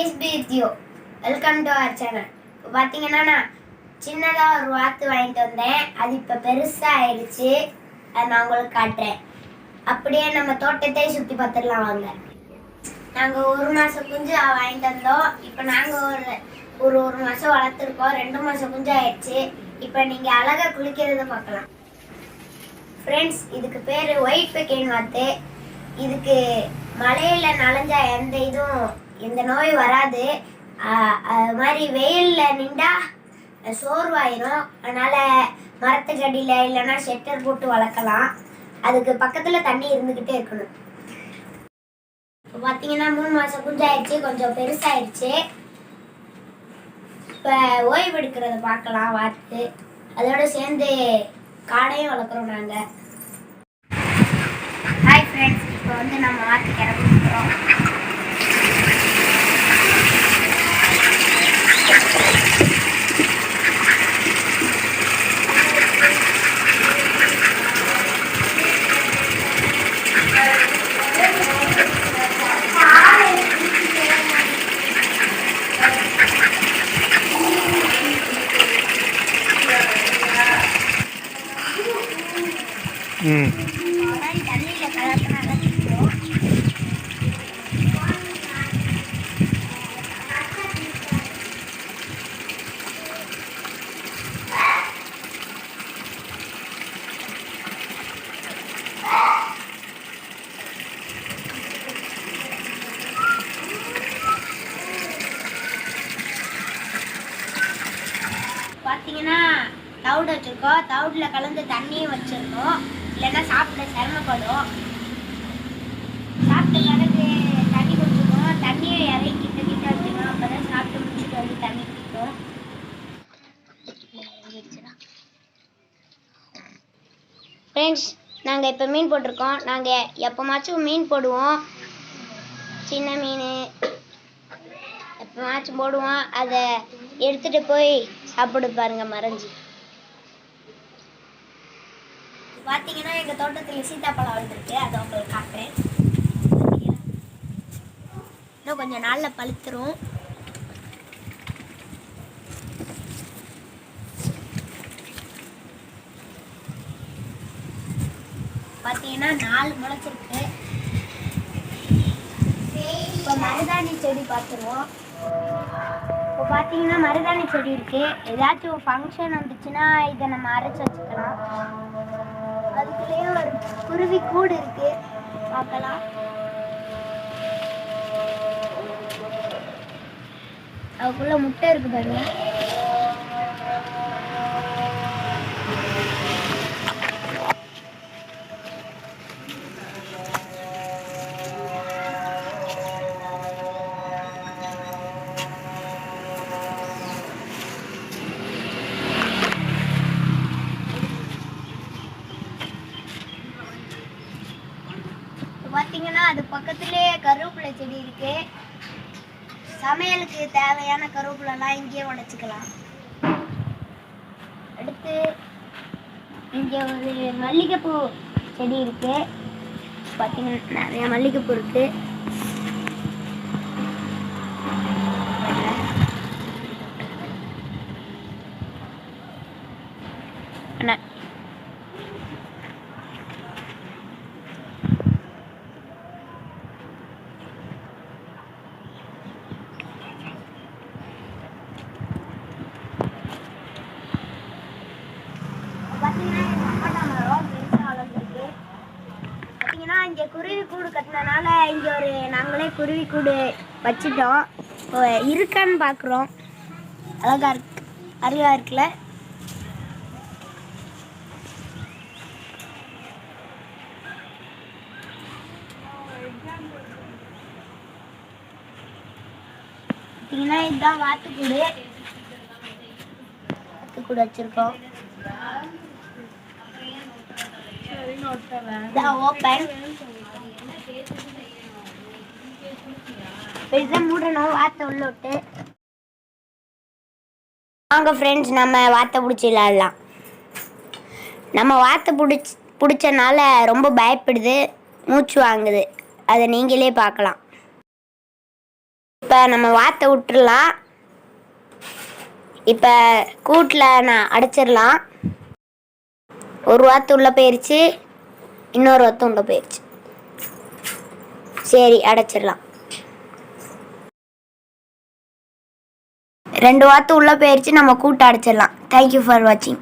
Is be with you welcome to our channel இப்போ பார்த்தீங்கன்னா நான் சின்னதாக ஒரு வாத்து வாங்கிட்டு வந்தேன். அது இப்போ பெருசாக ஆயிடுச்சு. அதை நான் உங்களுக்கு காட்டுறேன். அப்படியே நம்ம தோட்டத்தை சுற்றி பார்த்துடலாம் வாங்க. நாங்கள் ஒரு மாதம் குஞ்சு வாங்கிட்டு வந்தோம். இப்போ நாங்கள் ஒரு ஒரு ஒரு மாதம் வளர்த்துருக்கோம். ரெண்டு மாதம் குஞ்சு ஆயிடுச்சு. இப்போ நீங்கள் அழகாக குளிக்கிறத பார்க்கலாம். ஃப்ரெண்ட்ஸ் இதுக்கு பேர் ஒயிட் பெக்கேன் வாத்து. இதுக்கு மழையில நனைஞ்சா எந்த இதுவும் எந்த நோய் வராது. அது மாதிரி வெயிலில் நின்றா சோர்வாயிரும். அதனால் மரத்துக்கடியில் இல்லைன்னா ஷெட்டர் போட்டு வளர்க்கலாம். அதுக்கு பக்கத்தில் தண்ணி இருந்துக்கிட்டே இருக்கணும். இப்போ பார்த்தீங்கன்னா மூணு மாதம் குஞ்சாயிடுச்சு. கொஞ்சம் பெருசாயிடுச்சு. இப்போ ஓய்வு எடுக்கிறத பார்க்கலாம் வாத்து அதோட சேர்ந்து காடையும் வளர்க்குறோம் நாங்கள் ஹாய் ஃப்ரெண்ட்ஸ் இப்போ வந்து நம்ம வாத்து கிளம்பிக்கிறோம் ம் பார்த்தீங்கன்னா தவிடு வச்சுருக்கோம். தவிடில் கலந்து தண்ணியும் வச்சுருக்கோம். இல்லைன்னா சாப்பிட சிரமப்படும். சாப்பிட்ட பிறகு தண்ணி குடிச்சுக்கணும். தண்ணியை இறங்கி கிட்ட கிட்ட வச்சுக்கணும். அப்போ தான் சாப்பிட்டு முடிச்சுட்டு வந்து தண்ணி குடிக்கும் ஃப்ரெண்ட்ஸ் நாங்கள் இப்போ மீன் போட்டிருக்கோம். நாங்கள் எப்போமாச்சும் மீன் போடுவோம். சின்ன மீன். எப்போமாச்சும் போடுவோம். அதை எடுத்துகிட்டு போய் சாப்பிடு பாருங்கள் மறைஞ்சி. பார்த்தீங்கன்னா எங்கள் தோட்டத்தில் சீத்தாப்பழம் வந்திருக்கு அதை உங்களுக்கு காட்டுறேன். இன்னும் கொஞ்சம் நாளில் பழுத்துரும். பார்த்தீங்கன்னா நாலு முளைச்சிருக்கு. இப்போ மருதாணி செடி பார்த்துருவோம் இப்போ பார்த்தீங்கன்னா மருதாணி செடி இருக்கு. ஏதாச்சும் ஃபங்க்ஷன் வந்துச்சுன்னா இதை நம்ம அரைச்சி வச்சுக்கலாம். அதுக்குள்ளேயே ஒரு குருவி கூடு இருக்கு. பார்க்கலாம். அதுக்குள்ள முட்டை இருக்கு பாருங்க. பார்த்தீங்கன்னா அது பக்கத்துலேயே கருவேப்பிலை செடி இருக்கு. சமையலுக்கு தேவையான கருவேப்பிலெல்லாம் இங்கேயே உடச்சிக்கலாம். அடுத்து இங்கே ஒரு மல்லிகைப்பூ செடி இருக்கு. பார்த்தீங்கன்னா நிறைய மல்லிகைப்பூ இருக்கு. அண்ணா பார்த்தீங்கன்னா எங்க சப்போட்டா மரம் பெருசா வளர்ந்துருக்கு பார்த்தீங்கன்னா இங்கே குருவி கூடு கட்டினனால இங்கே ஒரு நாங்களே குருவி கூடு வச்சிட்டோம். இருக்கான்னு பார்க்குறோம் அழகா இருக்கு. அருகா இருக்குல்ல? பார்த்தீங்கன்னா இதுதான் வாத்துக்கூடு. வாத்துக்கூடு வச்சிருக்கோம். ஓப்பன் இதான் மூடணும் வாத்தை உள்ள விட்டு. வாங்க ஃப்ரெண்ட்ஸ் நம்ம வாத்தை பிடிச்சி விளாடலாம் நம்ம வாத்தை பிடிச்சி பிடிச்சனால ரொம்ப பயப்படுது மூச்சு வாங்குது. அதை நீங்களே பார்க்கலாம். இப்போ நம்ம வாத்தை விட்டுடலாம் இப்போ கூட்டில் நான் அடைச்சிடலாம். ஒரு வாத்து உள்ளே போயிடுச்சு இன்னொரு வாத்து உள்ளே போயிருச்சு. சரி அடைச்சிடலாம். ரெண்டு வாரத்து உள்ளே போயிடுச்சு நம்ம கூட்டு அடைச்சிடலாம். தேங்க்யூ ஃபார் வாட்சிங்